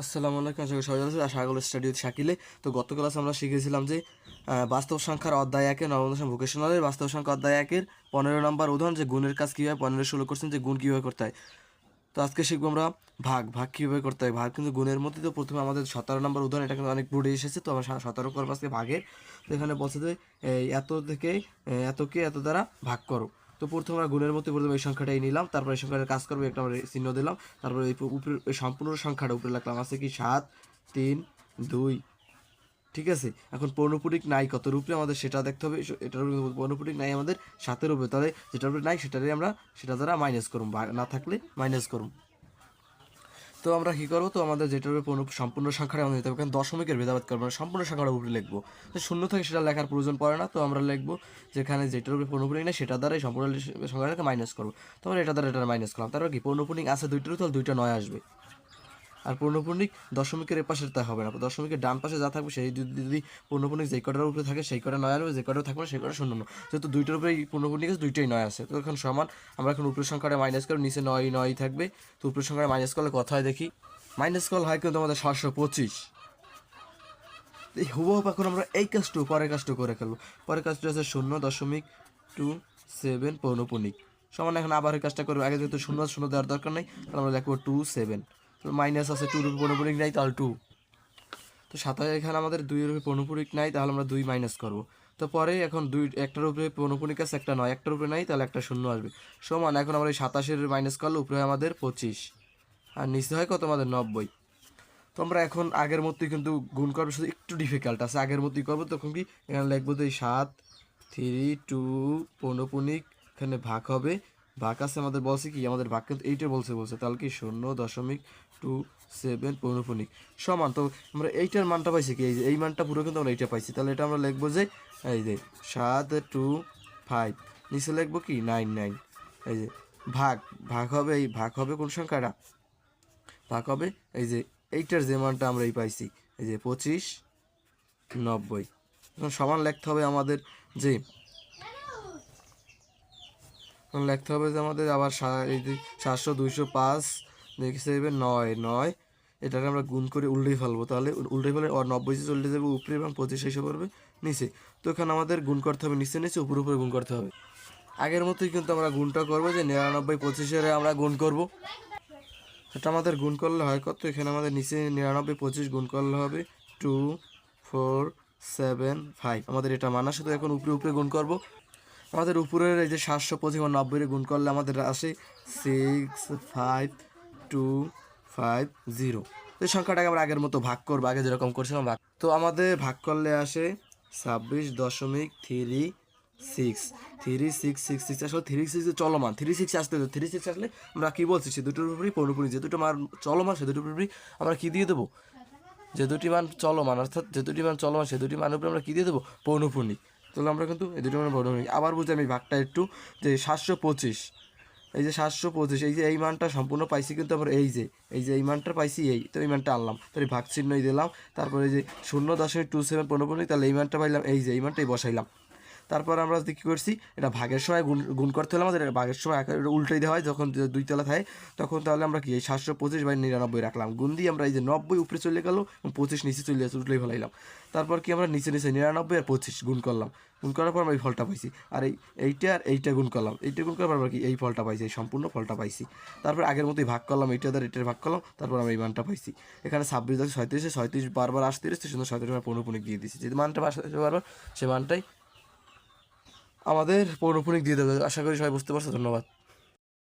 আসসালামু আলাইকুম, আশা করি সবাই ভালো আছেন। আশা করি স্টাডি শাকিলে। তো গত ক্লাসে আমরা শিখেছিলাম যে বাস্তব সংখ্যার অধ্যায় একে নবম ভোকেশনালের বাস্তব সংখ্যা অধ্যায় একের পনেরো নম্বর উদাহরণ, যে গুণের কাজ কীভাবে পনেরো ষোলো করছেন, যে গুণ কীভাবে করতে হয়। তো আজকে শিখব আমরা ভাগ ভাগ কীভাবে করতে হয়। ভাগ কিন্তু গুণের মধ্যে তো প্রথমে আমাদের সতেরো নম্বর উদাহরণ, এটা কিন্তু অনেক বোর্ডে এসেছে, তো আমরা সতেরো করব আজকে ভাগের। তো এখানে বলছে যে এত থেকে এতকে এত দ্বারা ভাগ করো। তো প্রথমে আমরা গুণের মধ্যে প্রথমে এই সংখ্যাটাই নিলাম, তারপরে এই সংখ্যাটা কাজ করব, একটা আমরা চিহ্ন দিলাম, তারপরে এই উপরে সম্পূর্ণ সংখ্যাটা উপরে লাগলাম আছে কি সাত, তিন, দুই, ঠিক আছে? এখন পর্ণপুরিক নাই কত রূপে আমাদের সেটা দেখতে হবে এটার উপরে পর্ণপুরিক নাই আমাদের সাতের উপরে, তাহলে যেটার উপরে নাই সেটারই আমরা, সেটা দ্বারা মাইনাস করুন না থাকলে মাইনাস করুম। তো আমরা কী করব? তো আমাদের যেটার সম্পূর্ণ সংখ্যাটা আমাদের নিতে হবে। কারণ দশমিকের ভেদাভেদ করব না, সম্পূর্ণ সংখ্যার উপরে লিখব। তো শূন্য থেকে সেটা লেখার প্রয়োজন পড়ে না, তো আমরা লিখব যেখানে যেটার উপরে পৌনপুরিক নেই সেটা দ্বারাই সম্পূর্ণ সংখ্যাটাকে মাইনাস করব। তো আমরা এটা দ্বারা এটা মাইনাস করলাম। তারপর কি? পৌনপুরিক আছে দুইটার, তাহলে দুইটা নয় আসবে। আর পূর্ণপূর্ণিক দশমিকের এ পাশে তা হবে না। দশমিকের ডান পাশে যা থাকবে সেই যদি পূর্ণপূর্ণিক যেই কটার উপরে থাকে সেই কটা নয় আসবে, যে কটা থাকবে সেই কটা শূন্য। যেহেতু দুইটার উপরে পূর্ণপূর্ণিক আছে, দুইটাই নয় আছে। তো এখন সমান, আমরা এখন উপরের সংখ্যাটা মাইনাস করে নিচে নয় নয় থাকবে। তো উপরের সংখ্যাটা মাইনাস করলে কথা হয় দেখি? মাইনাস কল হয় কিন্তু আমাদের সাতশো পঁচিশ। এই হুবহুব এখন আমরা এই কাজটু, পরের কাজটু করে খেলব পরের কাজটা আছে শূন্য দশমিক টু সেভেন পৌনপুণিক সমান এখন আবার এই কাজটা করব। আগে যেহেতু শূন্য শূন্য দেওয়ার দরকার নেই, তাহলে আমরা লিখব টু সেভেন। মাইনাস আছে টু রুপি পৌনপুণিক নাই তাহলে টু তো সাতাশ এখানে আমাদের দুই রুপি পৌনপুণিক নাই তাহলে আমরা দুই মাইনাস করব। তো পরে এখন দুই একটার উপরে পৌনপুণিক আছে, একটা নয়। একটার উপরে নাই, তাহলে একটা শূন্য আসবে। সমান, এখন আমরা এই সাতাশের মাইনাস করলে উপরে আমাদের পঁচিশ। আর নিচে হয় কত? আমাদের নব্বই। তো আমরা এখন আগের মতোই কিন্তু গুণ করব, শুধু একটু ডিফিকাল্ট আছে। আগের মতোই করব, তখন কি? এখানে লিখব তো এই সাত থ্রি টু পৌনপুণিক এখানে ভাগ হবে ভাগ আছে, আমাদের বলছে কি, আমাদের ভাগ কিন্তু এইটা বলছে বলছে তাহলে কি শূন্য দশমিক টু সেভেন পৌনপুণিক সমান। তো আমরা এইটার মানটা পাইছি কি, এই যে এই মানটা পুরো কিন্তু আমরা এইটা পাইছি। তাহলে এটা আমরা লিখব যে, এই যে সাত টু ফাইভ নিচে লিখব কি নাইন নাইন এই যে ভাগ ভাগ হবে এই, ভাগ হবে কোন সংখ্যাটা? ভাগ হবে এই যে এইটার যে মানটা আমরা এই পাইছি, এই যে পঁচিশ নব্বই। সমান লিখতে হবে আমাদের যে লিখতে হবে যে আমাদের আবার সা- সাতশো দুইশো, পাঁচ দেখে যাবে নয় নয়। এটাকে আমরা গুণ করে উল্টে ফেলব। তাহলে উল- উল্টে ফেলে নব্বই যে চলে যাবে, উপরে এবং পঁচিশ এসে পড়বে নিচে। তো এখানে আমাদের গুণ করতে হবে নিচে নিচে, উপরে উপরে গুণ করতে হবে। আগের মতোই কিন্তু আমরা গুণটা করব যে নিরানব্বই, পঁচিশের আমরা গুণ করব। সেটা আমাদের গুণ করলে হয় কত? এখানে আমাদের নিচে নিরানব্বই, পঁচিশ গুণ করলে হবে টু ফোর সেভেন ফাইভ আমাদের এটা মানা শুধু এখন উপরে উপরে গুণ করব। আমাদের উপরের এই যে সাতশো পঁচিশ বা নব্বই গুণ করলে আমাদের আসে six five two five zero এই সংখ্যাটাকে আমরা আগের মতো ভাগ করব, আগে যেরকম করছিলাম ভাগ। তো আমাদের ভাগ করলে আসে ছাব্বিশ দশমিক three six three six six six আসলে থ্রি সিক্স চলমান। থ্রি সিক্স আসতে থ্রি সিক্স আসলে আমরা কী বলছি? সে দুটোর উপরেই পৌনপুরি যে দুটো মান চলমান, সে দুটোর উপরেই আমরা কী দিয়ে দেবো? যে দুটি মান চলমান, অর্থাৎ যে দুটি মান চলমান, সে দুটি মানের উপরে আমরা কী দিয়ে দেবো? পৌনপুর্ণিক তাহলে আমরা কিন্তু এই দুটো মানে বড় হয়ে আবার বলছি আমি ভাগটা একটু, যে সাতশো পঁচিশ। এই যে সাতশো পঁচিশ, এই যে এই মানটা সম্পূর্ণ পাইছি কিন্তু আমরা এই যে এই যে এই মানটা পাইছি এই, তো এই মানটা আনলাম। তাহলে ভাগ চিহ্নই দিলাম, তারপরে যে শূন্য দশমিক টু সেভেন পনেরো পনেরো, তাহলে এই মানটা পাইলাম, এই যে এই মানটাই বসাইলাম। তারপর আমরা কী করছি? এটা ভাগের সময় গুণ গুণ করতে হলে আমাদের ভাগের সময় উল্টাই দেওয়া হয়। যখন দুই তলা থাকে, তখন তাহলে আমরা কি সাতশো পঁচিশ বাই নিরানব্বই রাখলাম। গুণ দিয়ে আমরা এই যে নব্বই উপরে চলে গেল পঁচিশ নিচে চলে আসে, উল্টেই ফেলাইলাম। তারপর কি আমরা নিচে নিচে নিরানব্বই আর পঁচিশ গুণ করলাম। গুণ করার পর আমরা এই ফলটা পাইছি। আর এই, এইটা আর এইটা গুণ করলাম। এইটা গুণ করার পর আমরা কি এই ফলটা পাইছি, এই সম্পূর্ণ ফলটা পাইছি। তারপর আগের মতোই ভাগ করলাম, এইটা দ্বারা এটার ভাগ করলাম, তারপর আমরা এই মানটা পাইছি। এখানে ছাব্বিশ থেকে ছয়ত্রিশে ছয়ত্রিশ বারবার আসতে এসেছে সুন্দর ছয়ত্রিশ আমরা পনেরো দিয়ে দিচ্ছি যে মানটা বারবার, সে মানটাই আমাদের পৌরপণিক দিয়ে দেবে। আশা করি সবাই বুঝতে পারছ ধন্যবাদ।